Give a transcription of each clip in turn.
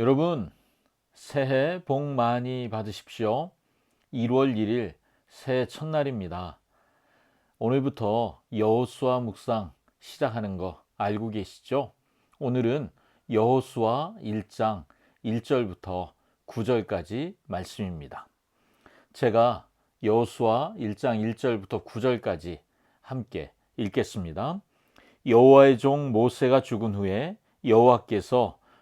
여러분, 새해 복 많이 받으십시오. 1월 1일 새해 첫날입니다. 오늘부터 여호수아 묵상 시작하는 거 알고 계시죠? 오늘은 여호수아 1장 1절부터 9절까지 말씀입니다. 제가 여호수아 1장 1절부터 9절까지 함께 읽겠습니다. 여호와의 종 모세가 죽은 후에 여호와께서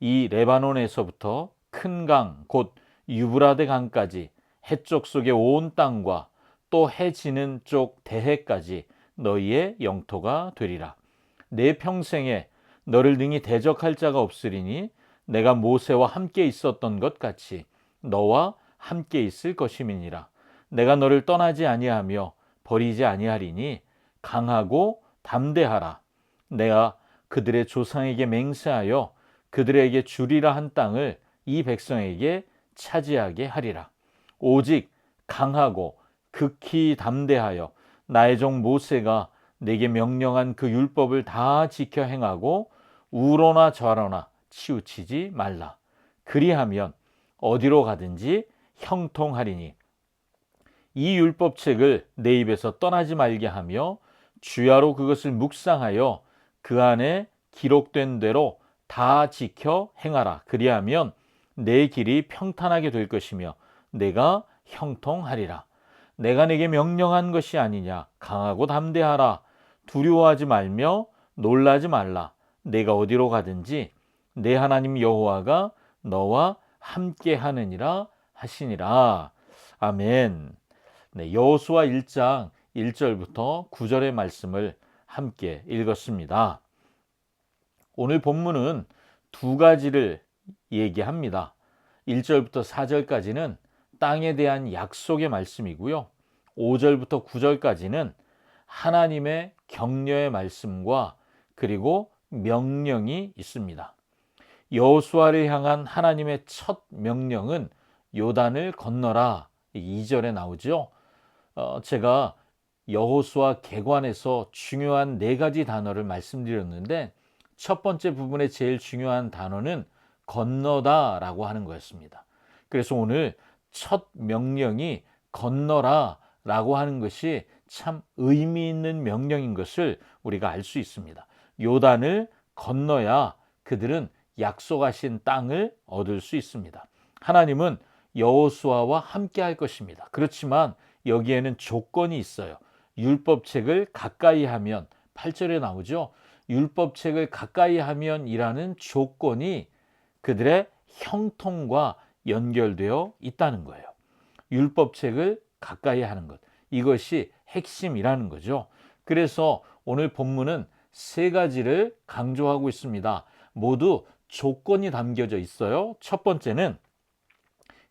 이 레바논에서부터 큰 강 곧 유브라데 강까지 해쪽 속의 온 땅과 또 해 지는 쪽 대해까지 너희의 영토가 되리라. 내 평생에 너를 능히 대적할 자가 없으리니 내가 모세와 함께 있었던 것 같이 너와 함께 있을 것임이니라. 내가 너를 떠나지 아니하며 버리지 아니하리니 강하고 담대하라. 내가 그들의 조상에게 맹세하여 그들에게 주리라 한 땅을 이 백성에게 차지하게 하리라. 오직 강하고 극히 담대하여 나의 종 모세가 내게 명령한 그 율법을 다 지켜 행하고 우로나 저로나 치우치지 말라. 그리하면 어디로 가든지 형통하리니 이 율법책을 내 입에서 떠나지 말게 하며 주야로 그것을 묵상하여 그 안에 기록된 대로 다 지켜 행하라. 그리하면 내 길이 평탄하게 될 것이며 내가 형통하리라. 내가 내게 명령한 것이 아니냐. 강하고 담대하라. 두려워하지 말며 놀라지 말라. 내가 어디로 가든지 내 하나님 여호와가 너와 함께 하느니라 하시니라. 아멘. 네, 여호수아 1장 1절부터 9절의 말씀을 함께 읽었습니다. 오늘 본문은 두 가지를 얘기합니다. 1절부터 4절까지는 땅에 대한 약속의 말씀이고요. 5절부터 9절까지는 하나님의 격려의 말씀과 그리고 명령이 있습니다. 여호수아를 향한 하나님의 첫 명령은 요단을 건너라 2절에 나오죠. 어, 제가 여호수아 개관에서 중요한 네 가지 단어를 말씀드렸는데 첫 번째 부분의 제일 중요한 단어는 건너다 라고 하는 거였습니다. 그래서 오늘 첫 명령이 건너라 라고 하는 것이 참 의미 있는 명령인 것을 우리가 알 수 있습니다. 요단을 건너야 그들은 약속하신 땅을 얻을 수 있습니다. 하나님은 여호수아와 함께 할 것입니다. 그렇지만 여기에는 조건이 있어요. 율법책을 가까이 하면 8절에 나오죠. 율법책을 가까이 하면이라는 조건이 그들의 형통과 연결되어 있다는 거예요. 율법책을 가까이 하는 것. 이것이 핵심이라는 거죠. 그래서 오늘 본문은 세 가지를 강조하고 있습니다. 모두 조건이 담겨져 있어요. 첫 번째는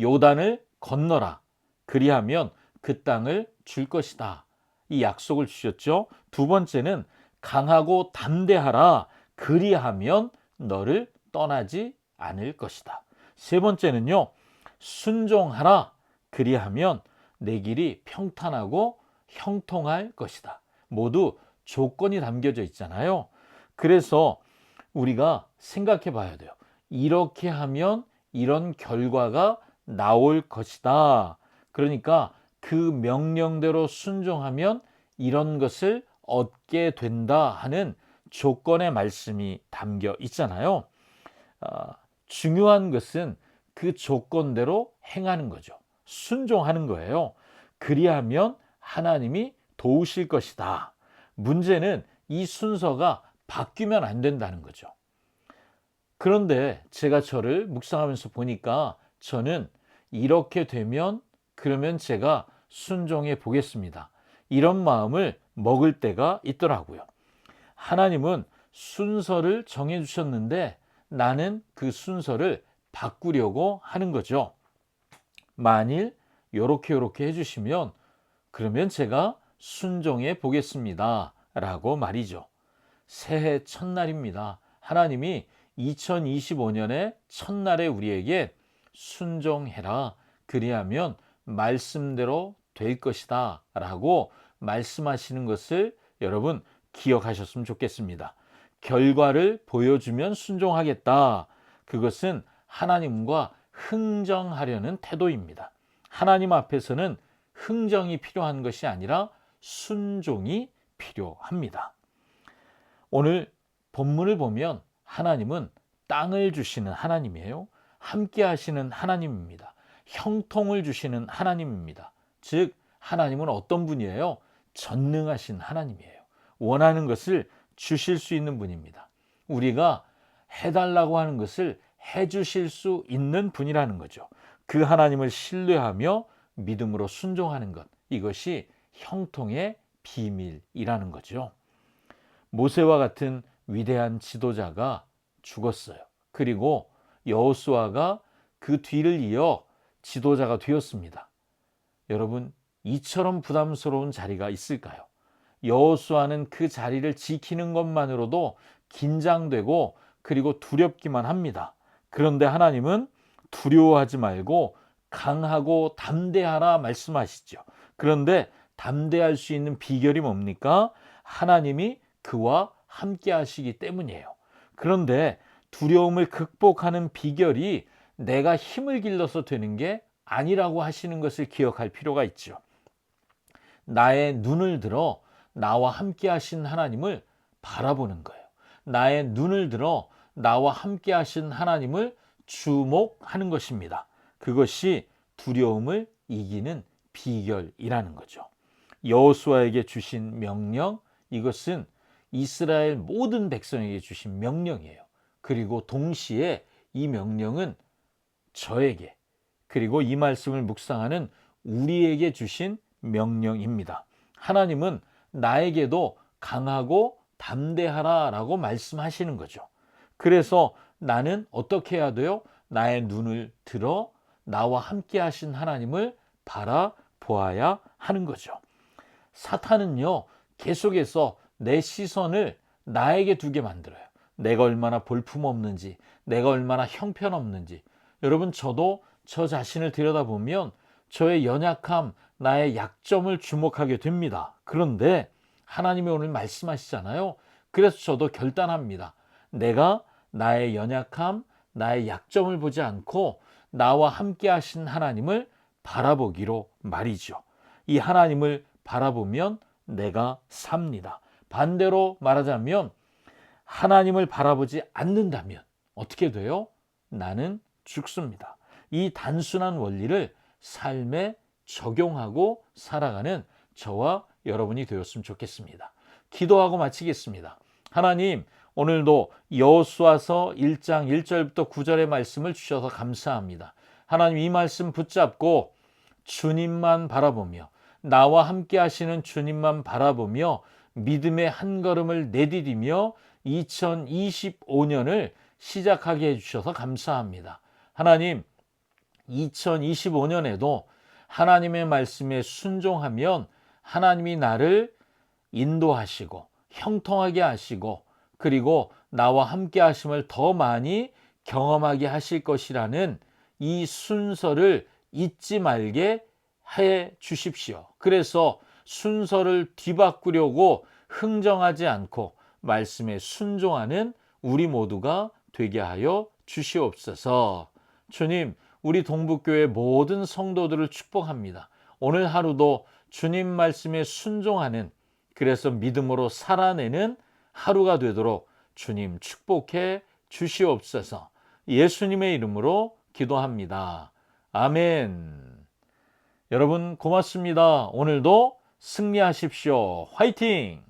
요단을 건너라. 그리하면 그 땅을 줄 것이다. 이 약속을 주셨죠. 두 번째는 강하고 담대하라. 그리하면 너를 떠나지 않을 것이다. 세 번째는요. 순종하라. 그리하면 내 길이 평탄하고 형통할 것이다. 모두 조건이 담겨져 있잖아요. 그래서 우리가 생각해 봐야 돼요. 이렇게 하면 이런 결과가 나올 것이다. 그러니까 그 명령대로 순종하면 이런 것을 얻게 된다 하는 조건의 말씀이 담겨 있잖아요. 어, 중요한 것은 그 조건대로 행하는 거죠. 순종하는 거예요. 그리하면 하나님이 도우실 것이다. 문제는 이 순서가 바뀌면 안 된다는 거죠. 그런데 제가 저를 묵상하면서 보니까 저는 이렇게 되면 그러면 제가 순종해 보겠습니다. 이런 마음을 먹을 때가 있더라고요. 하나님은 순서를 정해 주셨는데 나는 그 순서를 바꾸려고 하는 거죠. 만일 요렇게 요렇게 해 주시면 그러면 제가 순종해 보겠습니다. 라고 말이죠. 새해 첫날입니다. 하나님이 2025년의 첫날에 우리에게 순종해라. 그리하면 말씀대로 될 것이다. 라고 말씀하시는 것을 여러분 기억하셨으면 좋겠습니다. 결과를 보여주면 순종하겠다. 그것은 하나님과 흥정하려는 태도입니다. 하나님 앞에서는 흥정이 필요한 것이 아니라 순종이 필요합니다. 오늘 본문을 보면 하나님은 땅을 주시는 하나님이에요. 함께 하시는 하나님입니다. 형통을 주시는 하나님입니다. 즉, 하나님은 어떤 분이에요? 전능하신 하나님이에요. 원하는 것을 주실 수 있는 분입니다. 우리가 해달라고 하는 것을 해주실 수 있는 분이라는 거죠. 그 하나님을 신뢰하며 믿음으로 순종하는 것. 이것이 형통의 비밀이라는 거죠. 모세와 같은 위대한 지도자가 죽었어요. 그리고 여호수아가 그 뒤를 이어 지도자가 되었습니다. 여러분, 이처럼 부담스러운 자리가 있을까요? 여호수아는 그 자리를 지키는 것만으로도 긴장되고 그리고 두렵기만 합니다. 그런데 하나님은 두려워하지 말고 강하고 담대하라 말씀하시죠. 그런데 담대할 수 있는 비결이 뭡니까? 하나님이 그와 함께 하시기 때문이에요. 그런데 두려움을 극복하는 비결이 내가 힘을 길러서 되는 게 아니라고 하시는 것을 기억할 필요가 있죠. 나의 눈을 들어 나와 함께 하신 하나님을 바라보는 거예요. 나의 눈을 들어 나와 함께 하신 하나님을 주목하는 것입니다. 그것이 두려움을 이기는 비결이라는 거죠. 여호수아에게 주신 명령 이것은 이스라엘 모든 백성에게 주신 명령이에요. 그리고 동시에 이 명령은 저에게 그리고 이 말씀을 묵상하는 우리에게 주신 명령입니다. 하나님은 나에게도 강하고 담대하라 라고 말씀하시는 거죠. 그래서 나는 어떻게 해야 돼요? 나의 눈을 들어 나와 함께 하신 하나님을 바라보아야 하는 거죠. 사탄은요, 계속해서 내 시선을 나에게 두게 만들어요. 내가 얼마나 볼품없는지, 내가 얼마나 형편없는지. 여러분, 저도 저 자신을 들여다보면 저의 연약함, 나의 약점을 주목하게 됩니다. 그런데 하나님이 오늘 말씀하시잖아요. 그래서 저도 결단합니다. 내가 나의 연약함, 나의 약점을 보지 않고 나와 함께 하신 하나님을 바라보기로 말이죠. 이 하나님을 바라보면 내가 삽니다. 반대로 말하자면 하나님을 바라보지 않는다면 어떻게 돼요? 나는 죽습니다. 이 단순한 원리를 삶에 적용하고 살아가는 저와 여러분이 되었으면 좋겠습니다. 기도하고 마치겠습니다. 하나님, 오늘도 여호수아서 1장 1절부터 9절의 말씀을 주셔서 감사합니다. 하나님 이 말씀 붙잡고 주님만 바라보며 나와 함께 하시는 주님만 바라보며 믿음의 한 걸음을 내디디며 2025년을 시작하게 해주셔서 감사합니다. 하나님, 2025년에도 하나님의 말씀에 순종하면 하나님이 나를 인도하시고 형통하게 하시고 그리고 나와 함께 하심을 더 많이 경험하게 하실 것이라는 이 순서를 잊지 말게 해 주십시오. 그래서 순서를 뒤바꾸려고 흥정하지 않고 말씀에 순종하는 우리 모두가 되게 하여 주시옵소서. 주님, 우리 동북교회 모든 성도들을 축복합니다. 오늘 하루도 주님 말씀에 순종하는 그래서 믿음으로 살아내는 하루가 되도록 주님 축복해 주시옵소서. 예수님의 이름으로 기도합니다. 아멘. 여러분 고맙습니다. 오늘도 승리하십시오. 화이팅!